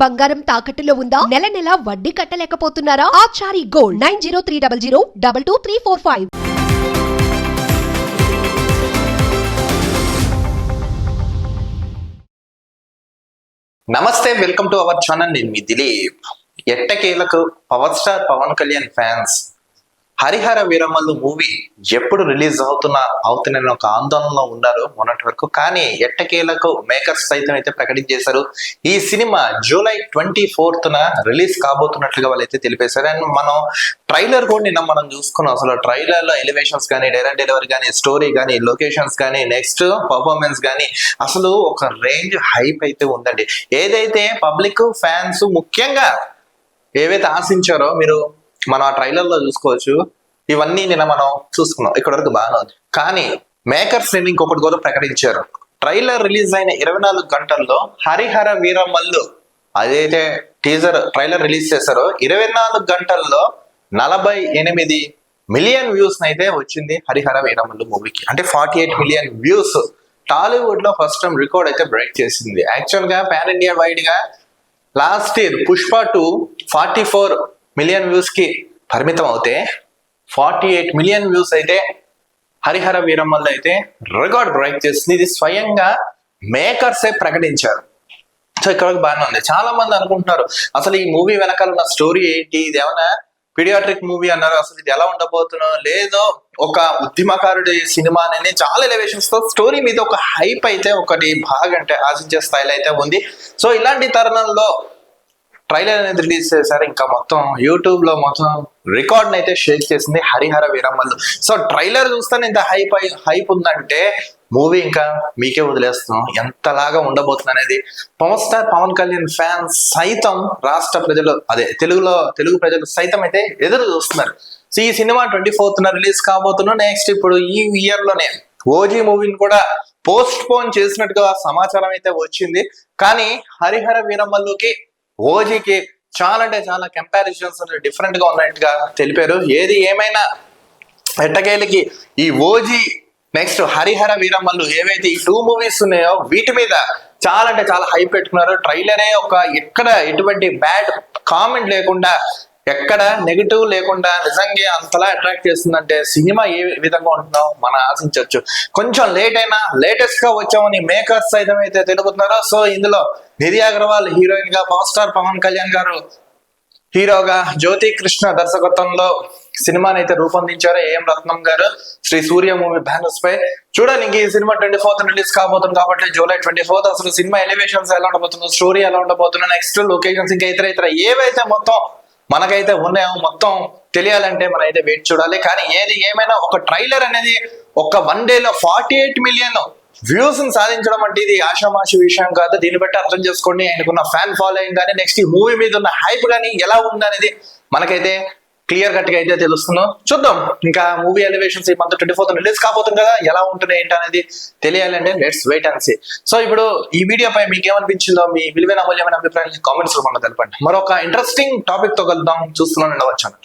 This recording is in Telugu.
బంగారం తాకట్టులో ఉందా? నెల నెల వడ్డీ కట్టలేకపోతున్నారా? Achari gold nine zero three double zero double two three four five. నమస్తే వెల్కమ్ టు అవర్ ఛానల్. నేను మీ దిలీప్. ఎట్టకేలకు power star Pawan Kalyan fans. Harihara Veeramallu movie ఎప్పుడు రిలీజ్ అవుతున్నా అవుతున్న ఒక ఆందోళనలో ఉన్నారు మొన్నటి వరకు. కానీ ఎట్టకేలకు మేకర్స్ సైతం అయితే ప్రకటించేశారు. ఈ సినిమా జూలై ట్వంటీ ఫోర్త్న రిలీజ్ కాబోతున్నట్లుగా వాళ్ళైతే తెలిపేశారు. అండ్ మనం ట్రైలర్ కూడా నిన్న మనం చూసుకున్నాం. అసలు ట్రైలర్లో ఎలివేషన్స్ కానీ డైరెక్ట్ డెలివరీ కానీ స్టోరీ కానీ లొకేషన్స్ కానీ నెక్స్ట్ పర్ఫార్మెన్స్ కానీ అసలు ఒక రేంజ్ హైప్ అయితే ఉందండి. ఏదైతే పబ్లిక్ ఫ్యాన్స్ ముఖ్యంగా ఏవైతే ఆశించారో మీరు మనం ఆ ట్రైలర్లో చూసుకోవచ్చు. ఇవన్నీ నిన్న మనం చూసుకున్నాం. ఇక్కడ వరకు బాగానే ఉంది. కానీ మేకర్స్ నేను ఇంకొకటి కూడా ప్రకటించారు. ట్రైలర్ రిలీజ్ అయిన ఇరవై నాలుగు గంటల్లో హరిహర వీరమల్లు అదైతే టీజర్ ట్రైలర్ రిలీజ్ చేశారో ఇరవై నాలుగు గంటల్లో నలభై ఎనిమిది మిలియన్ వ్యూస్ అయితే వచ్చింది హరిహర వీరమల్లు మూవీకి. అంటే ఫార్టీ ఎయిట్ మిలియన్ వ్యూస్. టాలీవుడ్లో ఫస్ట్ టైం రికార్డ్ అయితే బ్రేక్ చేసింది. యాక్చువల్గా పాన్ ఇండియా వైడ్గా last year Pushpa two forty four million వ్యూస్కి పరిమితం అవుతే ఫార్టీ ఎయిట్ మిలియన్ వ్యూస్ అయితే హరిహర వీరమ్మల్ అయితే రికార్డ్ బ్రేక్ చేసింది. ఇది స్వయంగా మేకర్సే ప్రకటించారు. సో ఇక్కడ బాగానే ఉంది. చాలా మంది అనుకుంటున్నారు అసలు ఈ మూవీ వెనకాల ఉన్న స్టోరీ ఏంటి? ఇది ఏమైనా పీడియాట్రిక్ మూవీ అన్నారు? అసలు ఇది ఎలా ఉండబోతున్నా? లేదో ఒక ఉద్యమకారుడి సినిమా అనేది చాలా ఎలివేషన్స్తో స్టోరీ మీద ఒక హైప్ అయితే ఒకటి బాగా అంటే ఆశించే స్థాయిలో అయితే ఉంది. సో ఇలాంటి తరుణంలో ట్రైలర్ అనేది రిలీజ్ చేశారు. ఇంకా మొత్తం యూట్యూబ్లో మొత్తం రికార్డ్ అయితే షేక్ చేసింది హరిహర వీరమ్మలు సో ట్రైలర్ చూస్తాను ఇంత హైప్ హైప్ ఉందంటే మూవీ ఇంకా మీకే వదిలేస్తున్నాం. ఎంతలాగా ఉండబోతుంది అనేది power star Pawan Kalyan fans సైతం రాష్ట్ర ప్రజలు అదే తెలుగులో తెలుగు ప్రజలు సైతం అయితే ఎదురు చూస్తున్నారు. సో ఈ సినిమా ట్వంటీ ఫోర్త్ రిలీజ్ కాబోతున్నా నెక్స్ట్ ఇప్పుడు ఈ ఇయర్లోనే ఓజీ మూవీని కూడా పోస్ట్ పోన్ చేసినట్టుగా సమాచారం అయితే వచ్చింది. కానీ హరిహర వీరమ్మల్లోకి ఓజీకి చాలా అంటే చాలా కంపారిజన్స్ డిఫరెంట్గా ఉన్నట్టుగా తెలిపారు. ఏది ఏమైనా ఎట్టకేలకి ఈ ఓజీ నెక్స్ట్ హరిహర వీరమ్మలు ఏవైతే ఈ టూ మూవీస్ ఉన్నాయో వీటి మీద చాలా అంటే చాలా హైప్ పెట్టుకున్నారు. ట్రైలరే ఒక ఎక్కడ ఎటువంటి బ్యాడ్ కామెంట్ లేకుండా ఎక్కడ నెగిటివ్ లేకుండా నిజంగా అంతలా అట్రాక్ట్ చేస్తుందంటే సినిమా ఏ విధంగా ఉంటుందో మనం ఆశించవచ్చు. కొంచెం లేట్ అయినా లేటెస్ట్గా వచ్చామని మేకర్స్ సైతం అయితే తెలుగుతున్నారో సో ఇందులో నిధి అగర్వాల్ హీరోయిన్గా పవర్ స్టార్ పవన్ కళ్యాణ్ గారు హీరోగా జ్యోతి కృష్ణ దర్శకత్వంలో సినిమాని అయితే రూపొందించారు. M Ratnam garu Sri Surya movie banners పై. చూడండి ఇంక ఈ సినిమా ట్వంటీ ఫోర్త్ రిలీజ్ కాబోతుంది కాబట్టి జూలై ట్వంటీ ఫోర్త్ అసలు సినిమా ఎలివేషన్స్ ఎలా ఉండబోతుందో స్టోరీ ఎలా ఉండబోతుందో నెక్స్ట్ లొకేషన్స్ ఇంకా ఇతర ఇతర ఏవైతే మొత్తం మనకైతే ఉన్నాయో మొత్తం తెలియాలంటే మనం అయితే వెయిట్ చూడాలి. కానీ ఏది ఏమైనా ఒక ట్రైలర్ అనేది ఒక వన్ డేలో ఫార్టీ ఎయిట్ మిలియన్ వ్యూస్ సాధించడం అంటే ఇది ఆషామాషి విషయం కాదు. దీన్ని బట్టి అర్థం చేసుకోండి. ఆయనకున్న ఫ్యాన్ ఫాలోయింగ్ కానీ నెక్స్ట్ ఈ మూవీ మీద ఉన్న హైప్ కానీ ఎలా ఉందనేది మనకైతే క్లియర్ కట్గా అయితే తెలుస్తుందో చూద్దాం. ఇంకా మూవీ ఎలివేషన్స్ ఈ మంత్ ట్వంటీ ఫోర్త్ రిలీజ్ కాబోతుంది కదా ఎలా ఉంటుంది ఏంటి అనేది తెలియాలంటే let's wait and see so ఇప్పుడు ఈ వీడియో పై మీకు ఏమనిపించిందో మీ విలువైన అమూల్యమైన అభిప్రాయాన్ని కామెంట్స్లో తెలపండి. మరొక ఇంట్రెస్టింగ్ టాపిక్తో కలుద్దాం. చూస్తున్నాను వచ్చాను